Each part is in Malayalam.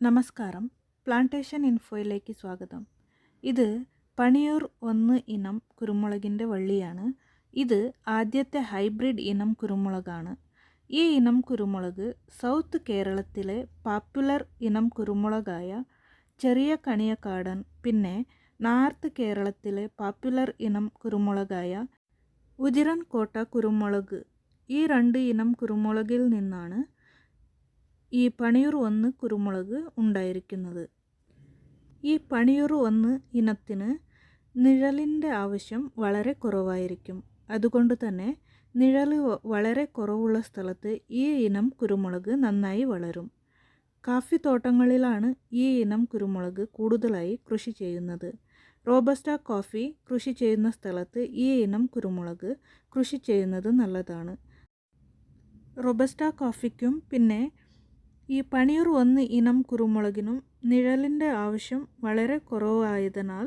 നമസ്കാരം. പ്ലാന്റേഷൻ ഇൻഫോയിലേക്ക് സ്വാഗതം. ഇത് പണിയൂർ ഒന്ന് ഇനം കുരുമുളകിന്റെ വള്ളിയാണ്. ഇത് ആദ്യത്തെ ഹൈബ്രിഡ് ഇനം കുരുമുളകാണ്. ഈ ഇനം കുരുമുളക് സൗത്ത് കേരളത്തിലെ പോപ്പുലർ ഇനം കുരുമുളകായ ചെറിയ കണിയക്കാടൻ പിന്നെ നോർത്ത് കേരളത്തിലെ പോപ്പുലർ ഇനം കുരുമുളകായ ഉജിരൻ കോട്ട കുരുമുളക്. ഈ രണ്ട് ഇനം കുരുമുളകിൽ നിന്നാണ് ഈ പണിയൂർ വന്ന് കുരുമുളക് ഉണ്ടായിരിക്കുന്നത്. ഈ പണിയൂർ വന്ന് ഇനത്തിന് നിഴലിന്റെ ആവശ്യം വളരെ കുറവായിരിക്കും. അതുകൊണ്ട് തന്നെ നിഴൽ വളരെ കുറവുള്ള സ്ഥലത്ത് ഈ ഇനം കുരുമുളക് നന്നായി വളരും. കാഫി തോട്ടങ്ങളിലാണ് ഈ ഇനം കുരുമുളക് കൂടുതലായി കൃഷി ചെയ്യുന്നത്. റോബസ്റ്റ കോഫി കൃഷി ചെയ്യുന്ന സ്ഥലത്ത് ഈ ഇനം കുരുമുളക് കൃഷി ചെയ്യുന്നത് നല്ലതാണ്. റോബസ്റ്റ കോഫിക്കും പിന്നെ ഈ പണിയൂർ ഒന്ന് ഇനം കുരുമുളകിനും നിഴലിന്റെ ആവശ്യം വളരെ കുറവായതിനാൽ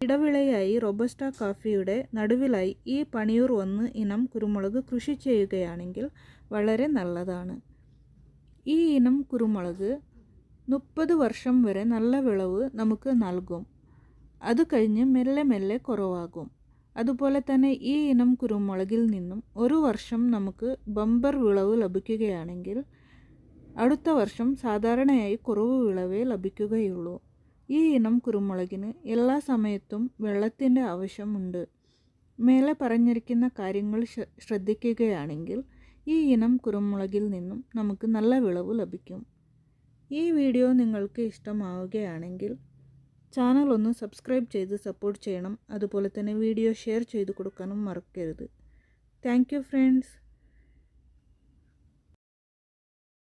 ഇടവിളയായി റൊബസ്റ്റ കാഫിയുടെ നടുവിലായി ഈ പണിയൂർ ഒന്ന് ഇനം കുരുമുളക് കൃഷി ചെയ്യുകയാണെങ്കിൽ വളരെ നല്ലതാണ്. ഈ ഇനം കുരുമുളക് മുപ്പത് വർഷം വരെ നല്ല വിളവ് നമുക്ക് നൽകും. അത് കഴിഞ്ഞ് മെല്ലെ മെല്ലെ കുറവാകും. അതുപോലെ തന്നെ ഈ ഇനം കുരുമുളകിൽ നിന്നും ഒരു വർഷം നമുക്ക് ബമ്പർ വിളവ് ലഭിക്കുകയാണെങ്കിൽ അടുത്ത വർഷം സാധാരണയായി കുറവ് വിളവേ ലഭിക്കുകയുള്ളൂ. ഈ ഇനം കുരുമുളകിന് എല്ലാ സമയത്തും വെള്ളത്തിന്റെ ആവശ്യമുണ്ട്. മേലെ പറഞ്ഞിരിക്കുന്ന കാര്യങ്ങൾ ശ്രദ്ധിക്കുകയാണെങ്കിൽ ഈ ഇനം കുരുമുളകിൽ നിന്നും നമുക്ക് നല്ല വിളവ് ലഭിക്കും. ഈ വീഡിയോ നിങ്ങൾക്ക് ഇഷ്ടമാവുകയാണെങ്കിൽ ചാനൽ ഒന്ന് സബ്സ്ക്രൈബ് ചെയ്ത് സപ്പോർട്ട് ചെയ്യണം. അതുപോലെ തന്നെ വീഡിയോ ഷെയർ ചെയ്ത് കൊടുക്കാനും മറക്കരുത്. Thank friends.